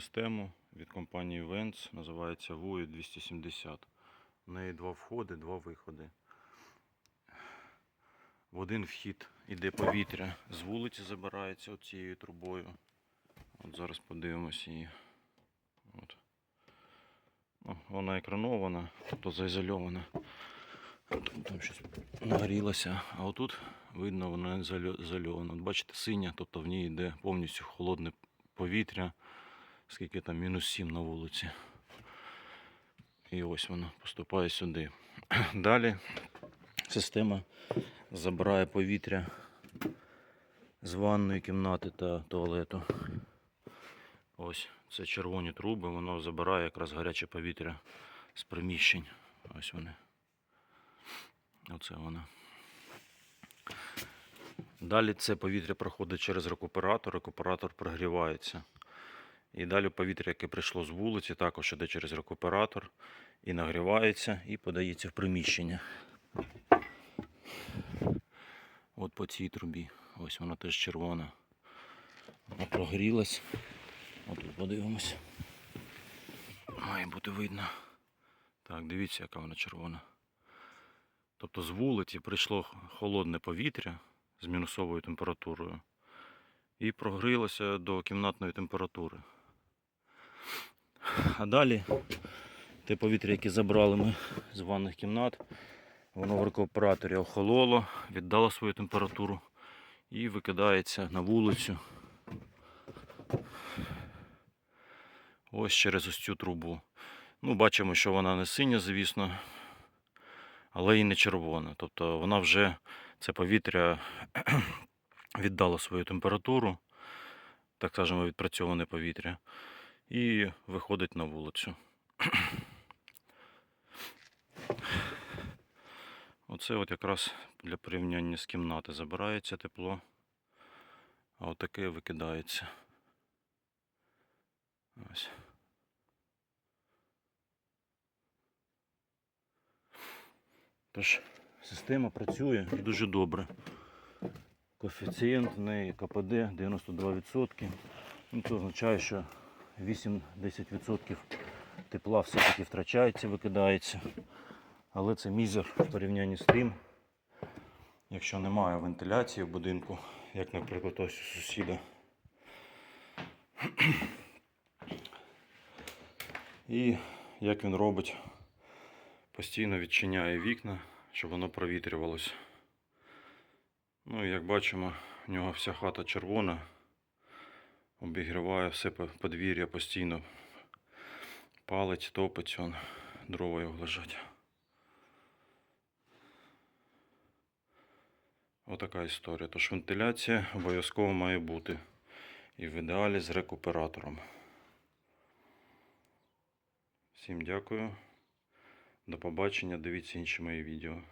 систему від компанії Vents, називається VUI 270. В неї два входи, два виходи. В один вхід іде повітря з вулиці, забирається цією трубою. От зараз подивимося її. От. Ну, вона екранована, тобто заізольована. Тут там щось нагрілося, а отут видно, вона зальо- зальована. Бачите, синя, тобто в ній йде повністю холодне повітря, скільки там мінус 7 на вулиці. І ось воно поступає сюди. Далі система забирає повітря з ванної кімнати та туалету. Ось це червоні труби, воно забирає якраз гаряче повітря з приміщень. Ось вони. Оце воно. Далі це повітря проходить через рекуператор, рекуператор прогрівається. І далі повітря, яке прийшло з вулиці, також іде через рекуператор і нагрівається, і подається в приміщення. От по цій трубі. Ось вона теж червона. Вона прогрілась. Отут подивимось. Має бути видно. Так, дивіться, яка вона червона. Тобто з вулиці прийшло холодне повітря з мінусовою температурою і прогрілося до кімнатної температури. А далі те повітря, яке забрали ми з ванних кімнат, воно в рекуператорі охололо, віддало свою температуру і викидається на вулицю. Ось через ось цю трубу. Ну, бачимо, що вона не синя, звісно, але і не червона. Тобто вона вже це повітря віддало свою температуру, так скажемо, відпрацьоване повітря, і виходить на вулицю. Оце от якраз для порівняння з кімнати забирається тепло, а отаке викидається. Ось. Тож, система працює дуже добре. Коефіцієнт в неї КПД 92%. Ну, це означає, що 8-10% тепла все-таки втрачається, викидається. Але це мізер в порівнянні з тим, якщо немає вентиляції в будинку, як, наприклад, ось у сусіда. І як він робить, постійно відчиняє вікна, щоб воно провітрювалося. Ну і як бачимо, в нього вся хата червона, обігріває все подвір'я постійно. Палить, топить, он, дрова його лежать. Отака історія. Тож вентиляція обов'язково має бути. І в ідеалі з рекуператором. Всім дякую. До побачення. Дивіться інші мої відео.